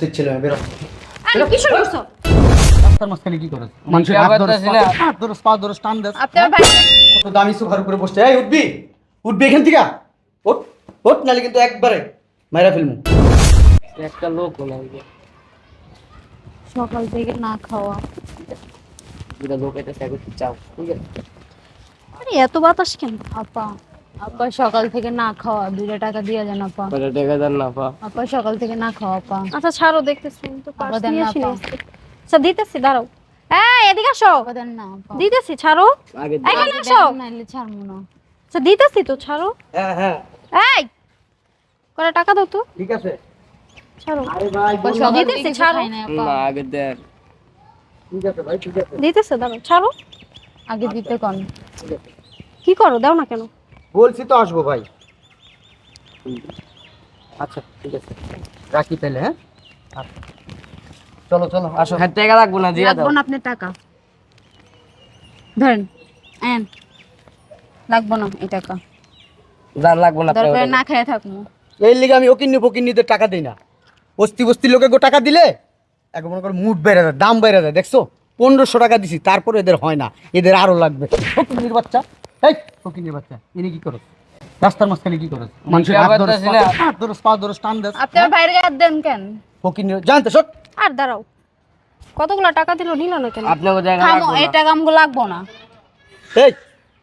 উপস্থিত ছিল বেরো। আরে কি শুরু করছ? রাস্তার মাঝখানে কি করে মানুষের হাত ধরে হাত ধরে পা ধরে টান দেস। আপনি ভাই কত দামি সোফার উপরে বসছে এই উঠবি। উঠবি এখান থেকে। ওঠ। ওঠ নালে কিন্তু একবারে মাইরা ফেলমু। একটা লোক হলো সকাল থেকে না খাওয়া। লোক এটা চাও। ঠিক আছে? আরে এত বাতাস কেন? আপা। আপা সকাল থেকে না খাওয়া দুইটা টাকা দিয়ে যান আপা। কয়টা টাকা দেন না পা আপা সকাল থেকে না খাওয়া আপা। আচ্ছা ছাড়ো দেখতেছি আমি তো আপা পার্স নিয়ে আপা। আচ্ছা দিতেছি দাঁড়াও। এই এদিকে আসো। আপা দেন না আপা। দিতেছি ছাড়ো। এখানে আসো। নাইলে ছাড়বো না। আচ্ছা দিতেছি তো ছাড়ো। হ্যাঁ হ্যাঁ। এই করে টাকা দাও তো। ঠিক আছে। ছাড়ো। আরে ভাই আপা সকাল দিতেছি, ছাড়ো। আপা। না আগে দেন। ঠিক আছে ভাই ঠিক আছে। দিতেছে দাঁড়াও ছাড়ো। আগে দিতে কন। কি করো দাও না কেন? বলছি তো আসব ভাই। আচ্ছা ঠিক আছে। রাখি তাহলে হ্যাঁ? আচ্ছা। চলো চলো আসো। হ্যাঁ টাকা লাগবো না দিয়ে দাও। লাগবো না আপনার টাকা। ধরেন এন লাগবো না এই টাকা। দান লাগবো না দরকার না খেয়ে থাকব। এই লিগে আমি ওকিন্নি ফকিন্নিদের টাকা দিই না। বস্তি বস্তি লোকে গো টাকা দিলে এক মনে করো মুড বেড়ে যায় দাম বেড়ে যায় দেখছ? পনেরোশো টাকা দিছি তারপরে এদের হয় না এদের আরও লাগবে। ফকিন্নির বাচ্চা এই বাচ্চা এনে কি করো রাস্তার মাঝখানে কি করো মানুষের হাত হাত ধরে পা ধরে টান ভাইয়ের হাত দেন কেন? ফকিন্নি জানতে সব আর দাঁড়াও। কতগুলো টাকা দিল নিল না কেন? আপনাকে জায়গা থামো এই টাকা আমগো লাগবো না। এই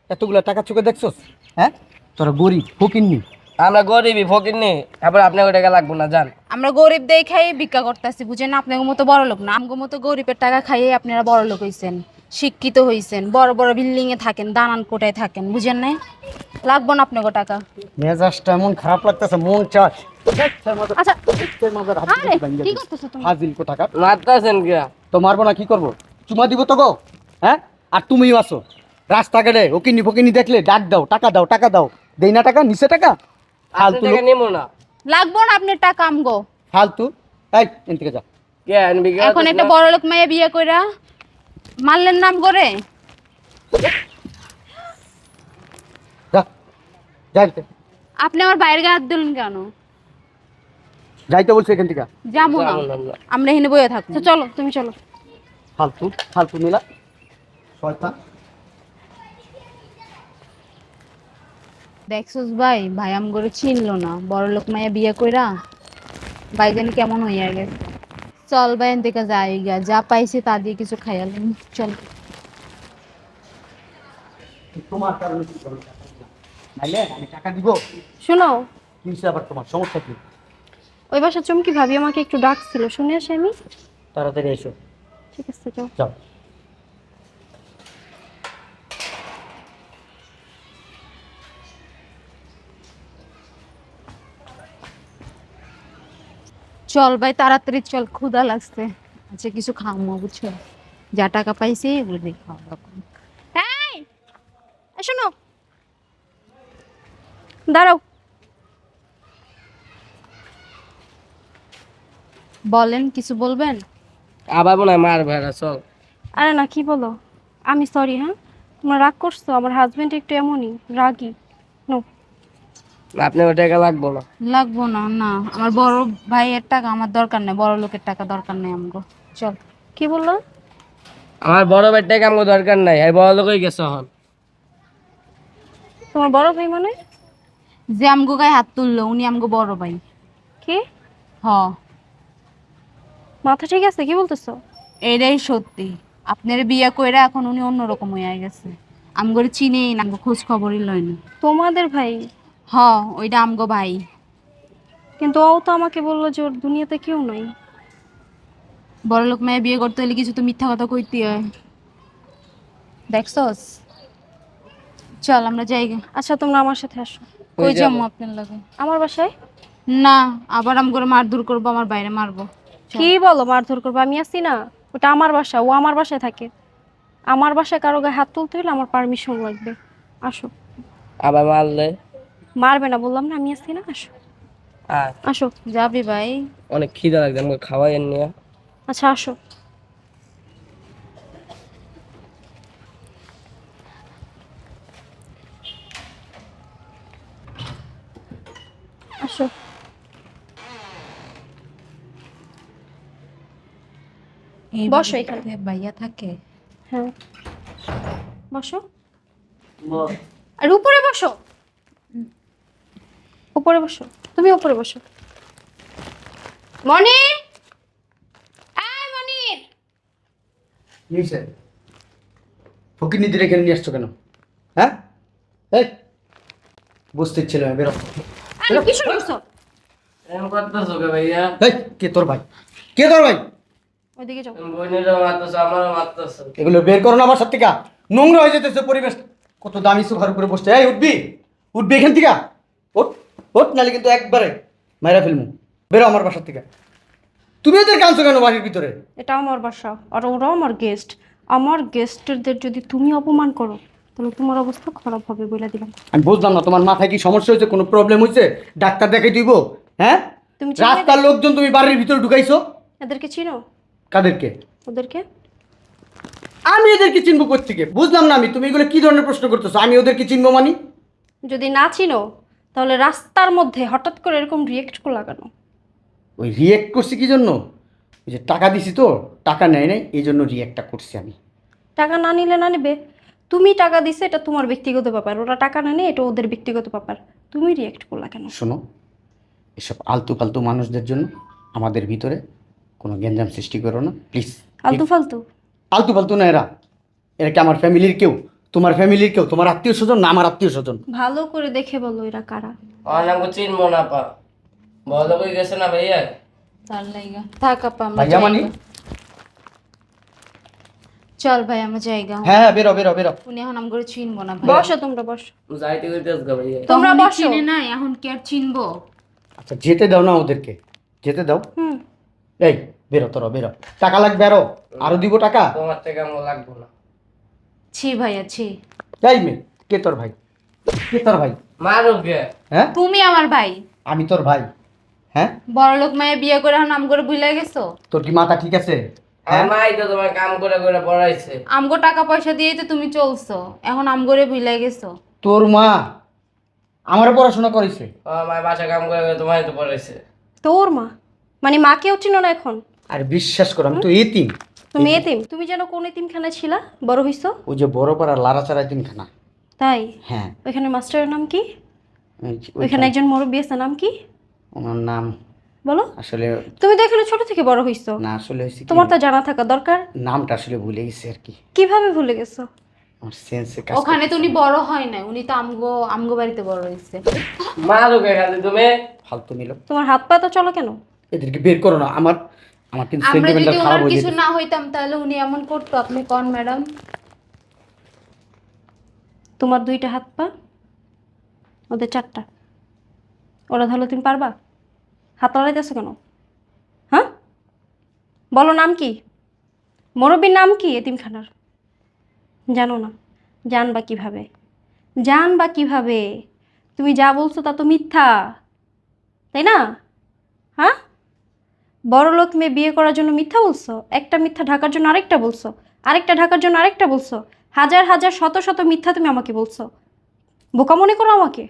এতগুলা টাকা চোখে দেখছস হ্যাঁ? তোরা গরিব ফকিন্নি আমরা গরিবই ফকির নি। তারপর আপনাকে টাকা লাগবো না জান। আমরা গরিব দেখাই ভিক্ষা করতেছি বুঝেন? না আপনার মতো বড় লোক না। আমগো মতো গরিবের টাকা খাইয়ে আপনারা বড় লোক হইছেন। শিক্ষিত হইছেন বড় বড় বিল্ডিং এ থাকেন দানান কোটায় থাকেন বুঝেন না লাগবো না আপনাকে টাকা। মেজাজটা এমন খারাপ লাগতেছে মন চায়। আচ্ছা আরে কি করতেছো তুমি? হাজিল কো টাকা। মারতেছেন তো মারবো না কি করব? চুমা দিব তো গো হ্যাঁ? আর তুমিও আসো। রাস্তাঘাটে ওকিনি ফকিনি দেখলে ডাক দাও টাকা দাও টাকা দাও। দেই না টাকা নিচে টাকা? ফালতু টাকা লোক, নেব না। লাগবো না আপনার টাকা আমগো। ফালতু। এই এন থেকে যা। কে আনবি এখন একটা বড় লোক মাইয়া বিয়ে কইরা মারলেন নাম করে যাইতে আপনি আমার বাইরের গায়ে হাত দিলেন কেন? যাইতে বলছে এখান থেকে। যাব না। আমরা। এখানে বয়ে থাকব। আচ্ছা, চলো তুমি চলো। ফালতু ফালতু মিলা। শয়তান। দেখছস ভাই ভাই আম করে চিনলো না। বড় লোক মাইয়া বিয়ে কইরা ভাই জানি কেমন হইয়া গেছে। চল ভাই এন থেকে যাই গা যা পাইছি তা দিয়ে কিছু খাইয়াল চল। তোমার কারণে কি করব নাইলে আমি টাকা দিব। শোনো। কি আবার তোমার? সমস্যা কি? ওই বাসা চমকি ভাবি আমাকে একটু ডাকছিল। শুনে আসি আমি? তাড়াতাড়ি এসো। ঠিক আছে যাও। চল ভাই তাড়াতাড়ি চল ক্ষুধা লাগছে। আচ্ছা কিছু খামো বুঝছ? যা টাকা পাইছি এগুলো দিয়ে খাওয়া দাওয়া শোনো। দাঁড়াও। বলেন কিছু বলবেন? আবার মনে হয় মার ভাড়া চল। আরে না কি বলো? আমি সরি হ্যাঁ? তোমরা রাগ করছ আমার হাজবেন্ড একটু এমনই রাগি। আপনাকে টাকা লাগবো না? লাগবো না না। আমার বড় ভাইয়ের টাকা আমার দরকার নেই বড় লোকের টাকা দরকার নেই আমগো চল। কি বলল? আমার বড় ভাইয়ের টাকা আমার দরকার নাই এই বড় লোকই গেছে হন তোমার বড় ভাই মানে? যে আমগো গায়ে হাত তুললো উনি আমগো বড় ভাই। কি? হ। মাথা ঠিক আছে কি বলতেছো? এটাই সত্যি। আপনার বিয়ে কইরা এখন উনি অন্যরকম হয়ে গেছে। আমগরে চিনেই না আমগো খোঁজ খবরই লয় না। তোমাদের ভাই হ ওইটা আমগো ভাই। কিন্তু ও তো আমাকে বলল যে ওর দুনিয়াতে কেউ নাই। বড় লোক মেয়ে বিয়ে করতে হলে কিছু তো মিথ্যা কথা কইতে হয়। দেখছস? চল আমরা যাই। গে। আচ্ছা তোমরা আমার সাথে আসো। কই যাব? যাব? আপনার লাগে? আমার বাসায়? না আবার আম করে মারধর করব আমার বাইরে মারবো। চল। কি বলো মারধর করব? আমি আছি না। ওটা আমার বাসা ও আমার বাসায় থাকে। আমার বাসায় কারও গায়ে হাত তুলতে হলে আমার পারমিশন লাগবে। আসো। আবার মারলে? মারবে না বললাম না আমি আছি না আসো। আসো যাবি ভাই। অনেক খিদা লাগছে আমাকে খাওয়াই নিয়ে। আচ্ছা আসো। আসো। বসো এখানে। ভাইয়া থাকে। হ্যাঁ। বসো। আর উপরে বসো। উপরে বসো। তুমি উপরে বসো। মনির ফকির নিদির এখানে নিয়ে আসছো কেন? হ্যাঁ? এই! বুঝতে ছিল বেরো। আরে কি শুরু করছ এরকম করতেছো কে ভাইয়া? এই কে তোর ভাই? কে তোর ভাই? ওইদিকে যাও। তুমি মারতেছো আমারও মারতেছো। এগুলো বের করো না আমার সাথে থেকে নোংরা হয়ে যেতেছে পরিবেশ। কত দামি সোফার উপরে বসছে। এই উঠবি। উঠবি এখান থেকে। ওঠ ওঠ নালে কিন্তু একবারে মাইরা ফেলমু। বেরো আমার বাসার থেকে। তুমি এদের কাঁদছো কেন বাড়ির ভিতরে? এটা আমার বাসা। আর ওরাও আমার গেস্ট আমার গেস্টদের যদি তুমি অপমান করো তাহলে তোমার অবস্থা খারাপ হবে বলে দিলাম। আমি বুঝলাম না তোমার মাথায় কি সমস্যা হয়েছে কোনো প্রবলেম হয়েছে? ডাক্তার দেখাই দিব হ্যাঁ? তুমি চিনো রাস্তার লোকজন তুমি বাড়ির ভিতরে ঢুকাইছো? এদেরকে চিনো? কাদেরকে? ওদেরকে? আমি এদেরকে চিনবো কোথেকে বুঝলাম না আমি তুমি এগুলো কি ধরনের প্রশ্ন করতেছো? আমি ওদেরকে চিনবো মানি? যদি না চিনো তাহলে রাস্তার মধ্যে হঠাৎ করে এরকম রিয়েক্ট করে লাগানো ওই রিয়েক্ট করছি কি জন্য? ওই যে টাকা দিছি তো টাকা নেয় নাই এই জন্য রিয়েক্টটা করছি আমি। টাকা না নিলে না নেবে? তুমি টাকা দিছে এটা তোমার ব্যক্তিগত ব্যাপার। ওরা টাকা না নেয় এটা ওদের ব্যক্তিগত ব্যাপার। তুমি রিয়েক্ট করলা কেন? শোনো এসব আলতু ফালতু মানুষদের জন্য আমাদের ভিতরে কোনো গ্যাঞ্জাম সৃষ্টি করো না প্লিজ আলতু ফালতু আলতু ফালতু না এরা। এরা কি আমার ফ্যামিলির কেউ? তোমার ফ্যামিলির কেউ? তোমার আত্মীয় স্বজন না আমার আত্মীয় স্বজন? ভালো করে দেখে বলো এরা কারা। চিনবো না পা বলো কই গেছে না ভাইয়া? তার লাইগা। থাক আপা আমার ভাইয়া মানি। চল ভাই আমার জায়গা। হ্যাঁ হ্যাঁ বেরো বেরো বেরো। উনি এখন আম করে চিনবো না ভাই। বসো তোমরা বসো। যাইতে ভাইয়া। তোমরা তখনই বসো। চিনে নাই এখন কি আর চিনবো? আচ্ছা যেতে দাও না ওদেরকে। যেতে দাও। হুম। এই বেরো তোরা বেরো। টাকা লাগবে আরও? আরও দিব টাকা? তোমার থেকে আমার লাগবো না। ছি ভাইয়া ছি। এই মেয়ে কে তোর ভাই? কে তোর ভাই? মারো কে হ্যাঁ? তুমি আমার ভাই। আমি তোর ভাই। হ্যাঁ? বড় লোক মায়ে বিয়ে করে এখন আম করে ভুলে গেছো? তোর কি মাথা ঠিক আছে? আমার মাই তো তোমার কাম করে করে পড়াইছে। আমগো টাকা পয়সা দিয়েই তো তুমি চলছো। এখন আম করে ভুলে গেছো। তোর মা আমারও পড়াশোনা করেছে। আমার মায়ের বাসা কাম করে করে তোমার তো পড়াইছে। তোর মা? মানে মাকেও চিনো না এখন? আর বিশ্বাস করো আমি তো এতিম। তুমি এতিম তুমি যেন কোন এতিমখানায় ছিলা? বড় হইছো? ওই যে বড় পাড়া লাড়াচাড়া এতিমখানা তাই? হ্যাঁ। ওইখানে মাস্টারের নাম কি? ওইখানে একজন মুরব্বী আছে নাম কি? ওনার নাম। বলো। আসলে তুমি তো এখানে ছোট থেকে বড় হইছো। না আসলে হয়েছে তোমার তো জানা থাকা দরকার। নামটা আসলে ভুলে গেছি আর কি। কীভাবে ভুলে গেছো? ওখানে তো উনি বড় হয় না উনি তো আমগো আমগো বাড়িতে বড় হয়েছে মারো কে খালি তুমি। ফালতু নিল তোমার হাত পা তো চলো কেন? এদেরকে বের করো না আমার আমার কিন্তু যদি খারাপ হয়ে কিছু না হইতাম তাহলে উনি এমন করতো। আপনি কোন ম্যাডাম? তোমার দুইটা হাত পা ওদের চারটা। ওরা ধরলে তুমি পারবা? হাত লড়াইতেছো কেন? হ্যাঁ? বলো নাম কি? মুরব্বীর নাম কি এতিমখানার? জানো না। জানবা কীভাবে? জানবা কীভাবে? তুমি যা বলছো তা তো মিথ্যা। তাই না? হ্যাঁ? বড় লোক মেয়ে বিয়ে করার জন্য মিথ্যা বলছো? একটা মিথ্যা ঢাকার জন্য আরেকটা বলছো। আরেকটা ঢাকার জন্য আরেকটা বলছো। হাজার হাজার, শত শত মিথ্যা তুমি আমাকে বলছো। বোকা মনে করো আমাকে?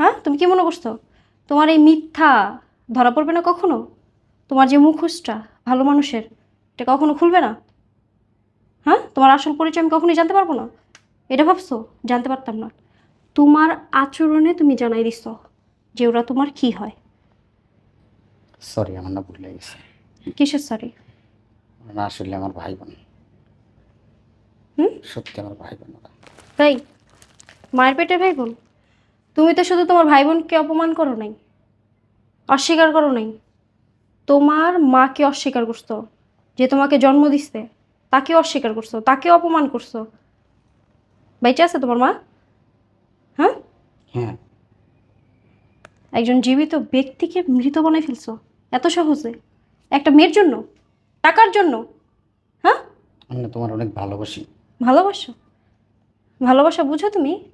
হ্যাঁ? তুমি কি মনে করছ? তোমার এই মিথ্যা ধরা পড়বে না কখনো? তোমার যে মুখোশটা ভালো মানুষের, এটা কখনো খুলবে না? হ্যাঁ? তোমার আসল পরিচয় আমি কখনোই জানতে পারব না। এটা ভাবছ? জানতে পারতাম না। তোমার আচরণে তুমি জানাই দিছ যে ওরা তোমার কি হয়। সরি আমার না ভুলে গেছে। কিসের সরি ওরা আসলে আমার ভাই বোন হুম? সত্যি আমার ভাই বোন ওরা। তাই? মায়ের পেটে ভাই বোন তুমি তো শুধু তোমার ভাই বোনকে অপমান করো নাই অস্বীকার করো নাই। তোমার মাকে অস্বীকার করছ যে তোমাকে জন্ম দিচ্ছে তাকে অস্বীকার করছ তাকে অপমান করছ। বেঁচে আছে তোমার মা হ্যাঁ হ্যাঁ একজন জীবিত ব্যক্তিকে মৃত বানাই ফেলছো? এত সহজে? একটা মেয়ের জন্য? টাকার জন্য? হ্যাঁ? আমি না তোমার অনেক ভালোবাসি। ভালোবাসো? ভালোবাসা বুঝো তুমি?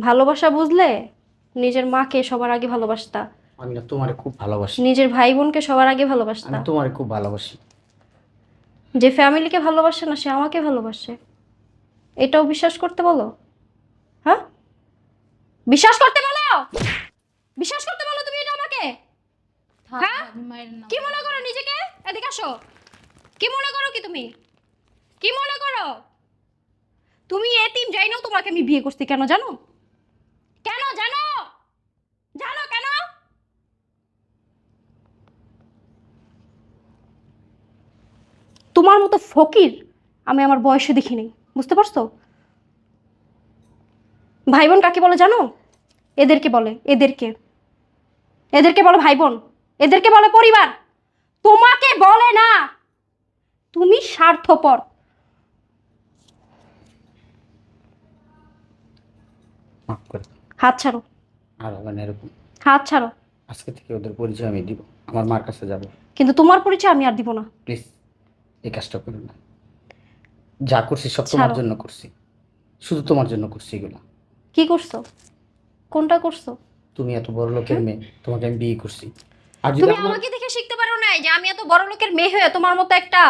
ভালোবাসা বুঝলে নিজের মাকে সবার আগে ভালোবাসতা। আমি না তোমারে খুব ভালোবাসি। নিজের ভাই বোনকে সবার আগে ভালোবাসতা। আমি তোমারে খুব ভালোবাসি। যে ফ্যামিলিকে ভালোবাসে না সে আমাকে ভালোবাসে। এটাও বিশ্বাস করতে বলো? হ্যাঁ? বিশ্বাস করতে বলো? বিশ্বাস করতে বলো তুমি এটা আমাকে? হ্যাঁ? কি মনে করো নিজেকে? এদিকে আসো। কি মনে করো কি তুমি? কি মনে করো? তুমি এতিম যাই না তোমাকে আমি বিয়ে করছি কেন জানো? কেন জানো? জানো কেন? তোমার মতো ফকির আমি আমার বয়সে দেখি নাই বুঝতে পারছ? ভাই বোন কাকে বলে জানো? এদেরকে বলে এদেরকে। এদেরকে বলো ভাই বোন এদেরকে বলো পরিবার। তোমাকে বলে না তুমি স্বার্থপর। হাত ছাড়ো। আর হবে না এরকম। হাত ছাড়ো। আজকে থেকে ওদের পরিচয় আমি দিব। আমার মার কাছে যাব। কিন্তু তোমার পরিচয় আমি আর দিব না। প্লিজ এই কাজটা করো না। যা করছি সব তোমার জন্য করছি। শুধু তোমার জন্য করছি এগুলো। কি করছ? কোনটা করছ? তুমি এত বড় লোকের মেয়ে তোমাকে আমি বিয়ে করছি। আর যদি তুমি আমার আমাকে দেখে শিখতে পারো না যে আমি এত বড় লোকের মেয়ে হয়ে তোমার মতো একটা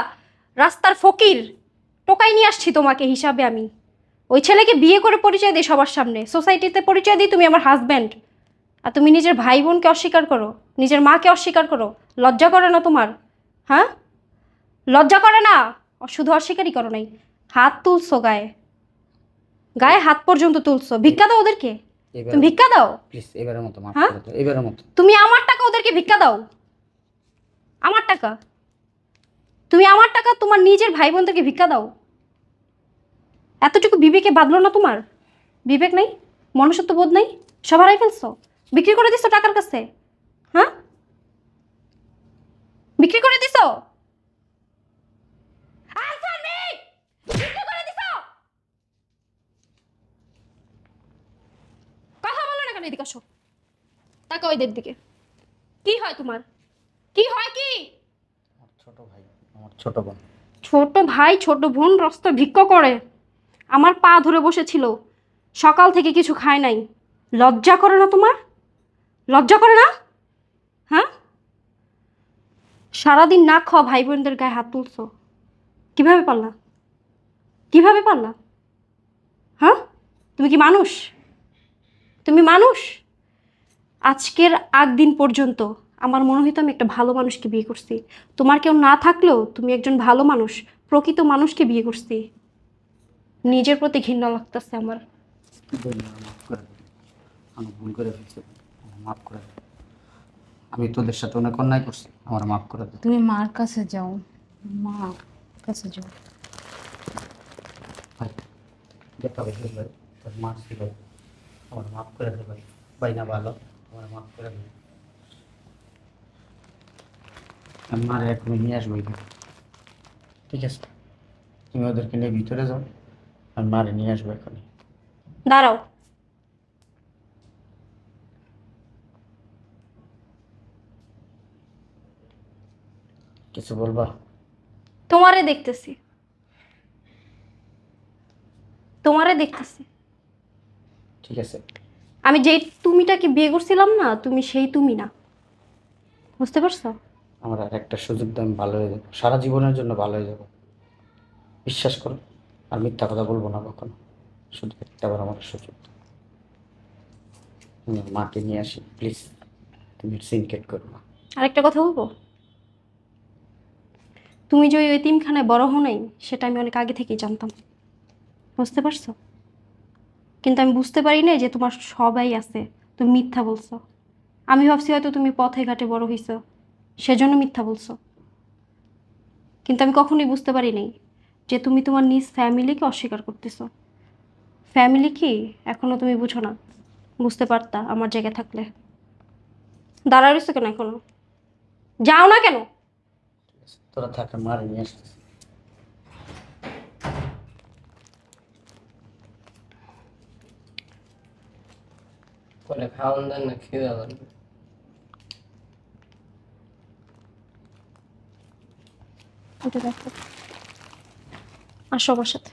রাস্তার ফকির টোকাই নিয়ে আসছি তোমাকে হিসাবে আমি। ওই ছেলেকে বিয়ে করে পরিচয় দিই সবার সামনে। সোসাইটিতে পরিচয় দিই তুমি আমার হাজব্যান্ড আর তুমি নিজের ভাই বোনকে অস্বীকার করো নিজের মাকে অস্বীকার করো। লজ্জা করে না তোমার? হ্যাঁ? লজ্জা করে না? শুধু অস্বীকারই করো নাই। হাত তুলছো গায়ে। গায়ে হাত পর্যন্ত তুলছো। ভিক্ষা দাও ওদেরকে। তুমি ভিক্ষা দাও? প্লিজ এবারের মতো মাফ হ্যাঁ? করে দাও এবারের মতো। তুমি আমার টাকা ওদেরকে ভিক্ষা দাও? আমার টাকা? তুমি আমার টাকা তোমার নিজের ভাই বোনদেরকে ভিক্ষা দাও? এতটুকু বিবেকে বাঁধলো না তোমার? বিবেক নেই? মনুষ্যত্ব বোধ নেই? সব হারাই ফেলছো? বিক্রি করে দিছো টাকার কাছে? হ্যাঁ? বিক্রি করে দিছো Answer me! বিক্রি করে দিছো? কথা বলো না কেন এদিকে আসো। তাকাও এদের দিকে। কি হয় তোমার? কি হয় কি? আমার ছোট ভাই আমার ছোট বোন। ছোট ভাই ছোট বোন রাস্তা ভিক্ষা করে। আমার পা ধরে বসেছিল। সকাল থেকে কিছু খায় নাই। লজ্জা করে না তোমার? লজ্জা করে না? হ্যাঁ? সারাদিন না খাওয়া ভাই বোনদের গায়ে হাত তুলছো। কীভাবে পারলা? কীভাবে পারলা? হ্যাঁ? তুমি কি মানুষ? তুমি মানুষ? আজকের আগ দিন পর্যন্ত আমার মনে হইতো আমি একটা ভালো মানুষকে বিয়ে করছি। তোমার কেউ না থাকলেও তুমি একজন ভালো মানুষ প্রকৃত মানুষকে বিয়ে করছি। নিজের প্রতি ঘৃণা লাগতেছে আমার। আমি ভুল করে ফেলছি। মাফ করে আমি তোদের সাথে অনেক অন্যায় করছি। আমার মাফ করে দাও। তুমি মার কাছে যাও। মা কাছে যাও। ভাই দেখা ভাই তোর মা ছিল আমার মাফ করে দে ভাই ভাই না ভালো আমার মাফ করে দে আমি মারে এখনই নিয়ে আসব এখানে ঠিক আছে তুমি ওদেরকে নিয়ে ভিতরে যাও আমি মারে নিয়ে আসব এখনই দাঁড়াও কিছু বলবা তোমারে দেখতেছি তোমারে দেখতেছি ঠিক আছে। আমি যেই তুমিটাকে বিয়ে করছিলাম না তুমি সেই তুমি না। বুঝতে পারছ? আমার আর একটা সুযোগ দাম ভালো হয়ে যাব। সারা জীবনের জন্য ভালো হয়ে যাব। বিশ্বাস করো আর মিথ্যা কথা বলব না কখনো। শুধু একটাবার আমার সুযোগ। মাকে নিয়ে আসি প্লিজ তুমি সিনকেট করো না। আরেকটা কথা বলব? তুমি যে ওই এতিমখানায় বড় হও নাই সেটা আমি অনেক আগে থেকেই জানতাম। বুঝতে পারছ? কিন্তু আমি বুঝতে পারি না যে তোমার সবাই আছে, তুমি মিথ্যা বলছো। আমি ভাবছি হয়তো তুমি পথে ঘাটে বড় হইছো, সেজন্য মিথ্যা বলছো। কিন্তু আমি কখনোই বুঝতে পারি নাই যে তুমি তোমার নিজ ফ্যামিলিকে অস্বীকার করতেছো। ফ্যামিলি কি? এখনও তুমি বুঝো না। বুঝতে পারতা আমার জায়গায় থাকলে। দাঁড়া রয়েছো কেন এখনও? যাও না কেন? তোরা থাক, মারে নিয়ে আসতেছি। বলে খাওয়ান দেন না খেয়ে দেন আসো আমার সাথে।